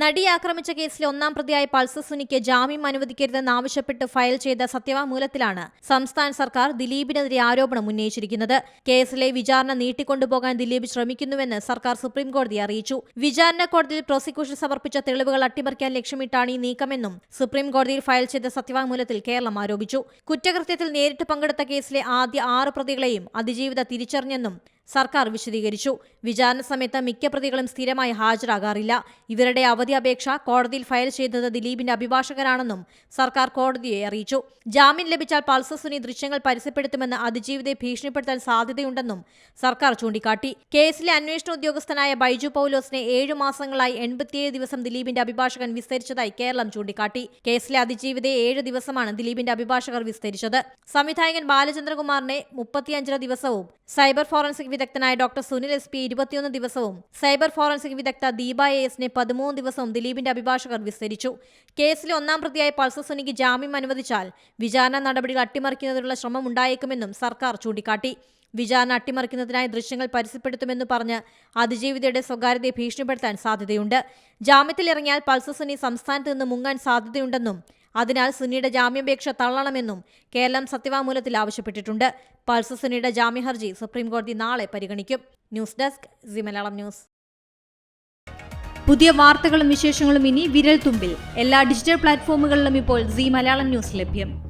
നടിയെ ആക്രമിച്ച കേസിലെ ഒന്നാം പ്രതിയായ പൾസർ സുനിക്ക് ജാമ്യം അനുവദിക്കരുതെന്ന് ആവശ്യപ്പെട്ട് ഫയൽ ചെയ്ത സത്യവാങ്മൂലത്തിലാണ് സംസ്ഥാന സർക്കാർ ദിലീപിനെതിരെ ആരോപണം ഉന്നയിച്ചിരിക്കുന്നത്. കേസിലെ വിചാരണ നീട്ടിക്കൊണ്ടുപോകാൻ ദിലീപ് ശ്രമിക്കുന്നുവെന്ന് സർക്കാർ സുപ്രീംകോടതിയെ അറിയിച്ചു. വിചാരണ കോടതിയിൽ പ്രോസിക്യൂഷൻ സമർപ്പിച്ച തെളിവുകൾ അട്ടിമറിക്കാൻ ലക്ഷ്യമിട്ടാണ് ഈ നീക്കമെന്നും സുപ്രീംകോടതിയിൽ ഫയൽ ചെയ്ത സത്യവാങ്മൂലത്തിൽ കേരളം ആരോപിച്ചു. കുറ്റകൃത്യത്തിൽ നേരിട്ട് പങ്കെടുത്ത കേസിലെ ആദ്യ ആറ് പ്രതികളെയും അതിജീവിത തിരിച്ചറിഞ്ഞെന്നും സർക്കാർ വിശദീകരിച്ചു. വിചാരണ സമയത്ത് മിക്ക പ്രതികളും സ്ഥിരമായി ഹാജരാകാറില്ല. ഇവരുടെ അവധി അപേക്ഷ കോടതിയിൽ ഫയൽ ചെയ്തത് ദിലീപിന്റെ അഭിഭാഷകരാണെന്നും സർക്കാർ കോടതിയെ അറിയിച്ചു. ജാമ്യം ലഭിച്ചാൽ പൾസർ സുനി ദൃശ്യങ്ങൾ പരസ്യപ്പെടുത്തുമെന്ന് അതിജീവിതയെ ഭീഷണിപ്പെടുത്താൻ സാധ്യതയുണ്ടെന്നും സർക്കാർ ചൂണ്ടിക്കാട്ടി. കേസിലെ അന്വേഷണ ഉദ്യോഗസ്ഥനായ ബൈജു പൌലോസിനെ ഏഴു മാസങ്ങളായി എൺപത്തിയേഴ് ദിവസം ദിലീപിന്റെ അഭിഭാഷകൻ വിസ്തരിച്ചതായി കേരളം ചൂണ്ടിക്കാട്ടി. കേസിലെ അതിജീവിതയെ ഏഴ് ദിവസമാണ് ദിലീപിന്റെ അഭിഭാഷകർ വിസ്തരിച്ചത്. സംവിധായകൻ ബാലചന്ദ്രകുമാറിനെ മുപ്പത്തിയഞ്ചര ദിവസവും സൈബർ ഫോറൻസിക് വിദഗ്ധനായ ഡോക്ടർ സുനിൽ എസ് പി ഇരുപത്തിയൊന്ന് ദിവസവും സൈബർ ഫോറൻസിക് വിദഗ്ധ ദീപ എ എസിനെ പതിമൂന്ന് ദിവസവും ദിലീപിന്റെ അഭിഭാഷകർ വിസ്തരിച്ചു. കേസിലെ ഒന്നാം പ്രതിയായ പൾസർ സുനിക്ക് ജാമ്യം അനുവദിച്ചാൽ വിചാരണ നടപടികൾ അട്ടിമറിക്കുന്നതിനുള്ള ശ്രമം ഉണ്ടായേക്കുമെന്നും സർക്കാർ ചൂണ്ടിക്കാട്ടി. വിചാരണ അട്ടിമറിക്കുന്നതിനായി ദൃശ്യങ്ങൾ പരസ്യപ്പെടുത്തുമെന്ന് പറഞ്ഞ് അതിജീവിതയുടെ സ്വകാര്യതയെ ഭീഷണിപ്പെടുത്താൻ സാധ്യതയുണ്ട്. ജാമ്യത്തിലിറങ്ങിയാൽ പൾസർ സുനി സംസ്ഥാനത്ത് നിന്ന് മുങ്ങാൻ സാധ്യതയുണ്ടെന്നും അതിനാൽ സുനിയുടെ ജാമ്യാപേക്ഷ തള്ളണമെന്നും കേരളം സത്യവാങ്മൂലത്തിൽ ആവശ്യപ്പെട്ടിട്ടുണ്ട്. പൾസർ സുനിയുടെ ജാമ്യ ഹർജി സുപ്രീംകോടതി നാളെ പരിഗണിക്കും. News desk C Malayalam news. പുതിയ വാർത്തകളും വിശേഷങ്ങളും ഇനി വിരൽ തുമ്പിൽ. എല്ലാ ഡിജിറ്റൽ പ്ലാറ്റ്ഫോമുകളിലും ഇപ്പോൾ സി മലയാളം ന്യൂസ് ലഭ്യം.